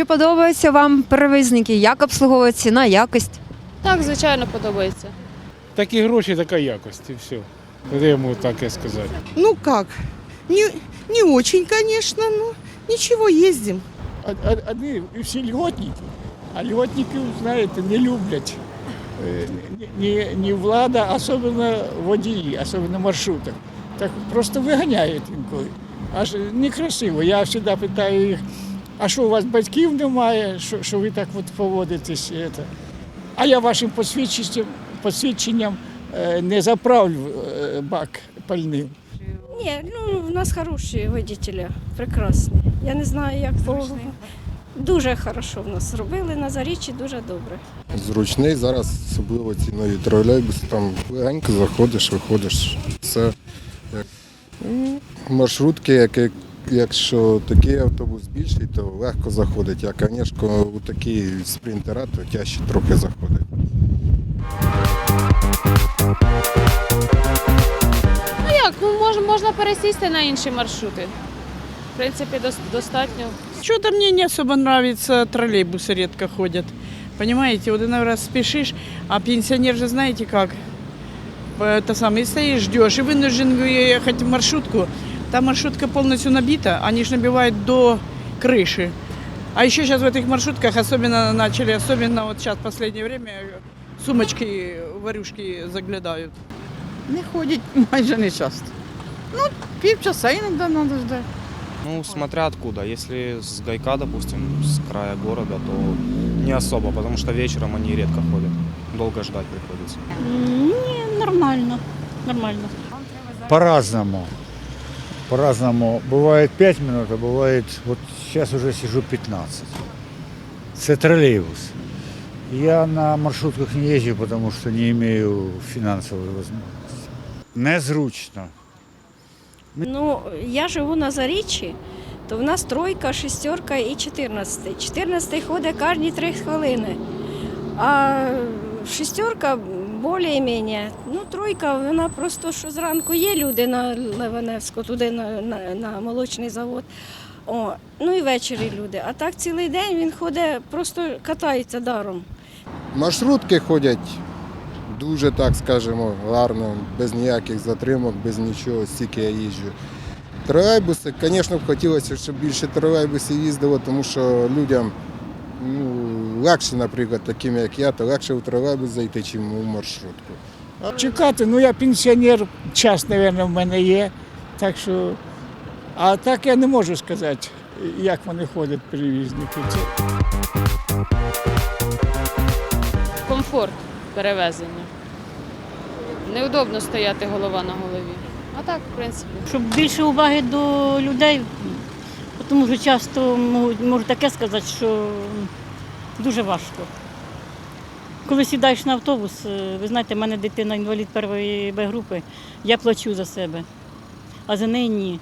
Чи подобаються вам перевізники? Як обслуговують ціна, якість? Так, звичайно, подобається. Такі гроші, така якість, і все. Де йому таке сказати? Ну как? Не, не очень, конечно, но ничего, ездим. Одні всі льготники, а льготників, знаєте, не люблять. Е, Ні, ні влада, особливо водії, особливо маршруток. Так просто виганяють інколи. Аж некрасиво. Я завжди питаю їх, а що у вас батьків немає, що, що ви так от поводитесь? Це? А я вашим посвідченням, посвідченням е, не заправлю е, бак пальним. Ні, ну в нас хороші водителі, прекрасні. Я не знаю, як по дуже хорошо в нас зробили на заріччі, дуже добре. Зручний зараз, особливо ці нові тролейбуси, там легенько заходиш, виходиш. Це як маршрутки, які, якщо такий автобус більший, то легко заходить. А, звісно, у такі спринтера, то тяжче трохи заходить. Ну як, ну мож, можна пересісти на інші маршрути. В принципі, дос- достатньо. Что-то мне не особо нравится, троллейбусы редко ходят. Понимаете, вот иной раз спешишь, а пенсионер же знаете как, это самое, и стоишь, ждешь, и вынужден ехать в маршрутку. Там маршрутка полностью набита, они же набивают до крыши. А еще сейчас в этих маршрутках особенно начали, особенно вот сейчас в последнее время сумочки, варюшки заглядают. Не ходять майже не часто. Ну, півчаса іноді треба ждати. Ну, смотря откуда. Если с Гайка, допустим, с края города, то не особо, потому что вечером они редко ходят. Долго ждать приходится. Ні, нормально, нормально. По-разному. По-разному. Бывает 5 минут, а бывает, вот сейчас уже сижу 15. Это троллейбус. Я на маршрутках не езжу, потому что не имею финансовой возможности. Незручно. Ну, я живу на заріччі, то в нас тройка, шестерка і чотирнадцятий. Чотирнадцятий ходить кожні три хвилини. А шестерка більш-менш. Ну, тройка, вона просто що зранку є люди на Леваневську, туди на, на, на молочний завод. О, ну і ввечері люди. А так цілий день він ходить, просто катається даром. Маршрутки ходять дуже, так скажемо, гарно, без ніяких затримок, без нічого, стільки я їжджу. Тролейбуси, звісно, хотілося, щоб більше тролейбусів їздило, тому що людям ну, легше, наприклад, таким як я, то легше в тролейбус зайти, чим у маршрутку. Чекати, ну я пенсіонер, час, мабуть, в мене є. Так що, а так я не можу сказати, як вони ходять, перевізники. Комфорт перевезення. Неудобно стояти голова на голові. А так, в принципі. Щоб більше уваги до людей, тому що часто можу, можу таке сказати, що дуже важко. Коли сідаєш на автобус, е, ви знаєте, в мене дитина інвалід першої Б групи, я плачу за себе, а за неї ні.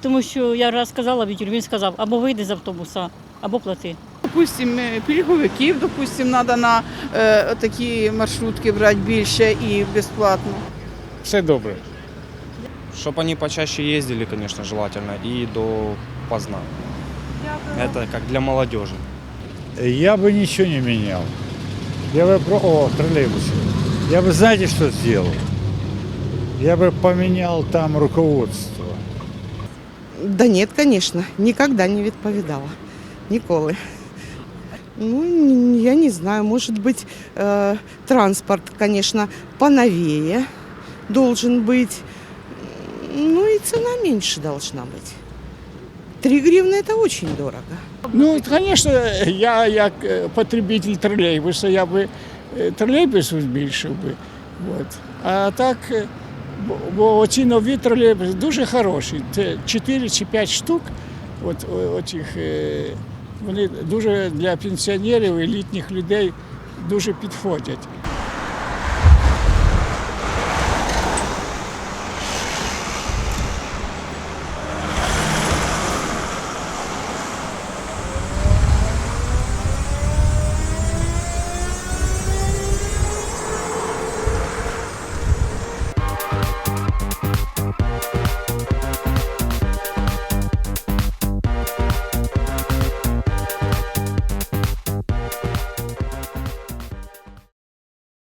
Тому що я раз сказала Вітюр, він сказав, або вийди з автобуса, або плати. Допустим, е, пільговиків, допустим, треба на е, такі маршрутки брати більше і безплатно. Все добре. Чтобы они почаще ездили, конечно, желательно, и до поздна. Это как для молодежи. Я бы ничего не менял. Я бы про... О, троллейбусы. Я бы, знаете, что сделал? Я бы поменял там руководство. Да нет, конечно, никогда не відповідала. Ніколи. Ну, н- я не знаю, может быть, э, транспорт, конечно, поновее должен быть. Ну и цена меньше должна быть. Три гривны это очень дорого. Ну, звісно, я як е, потребитель тролейбуса, я би е, тролейбус збільшив би. От. А так, е, бо, оці нові тролейбуси дуже хороші. Це 4 чи 5 штук. От, оцих, вони дуже для пенсіонерів і людей дуже підходять.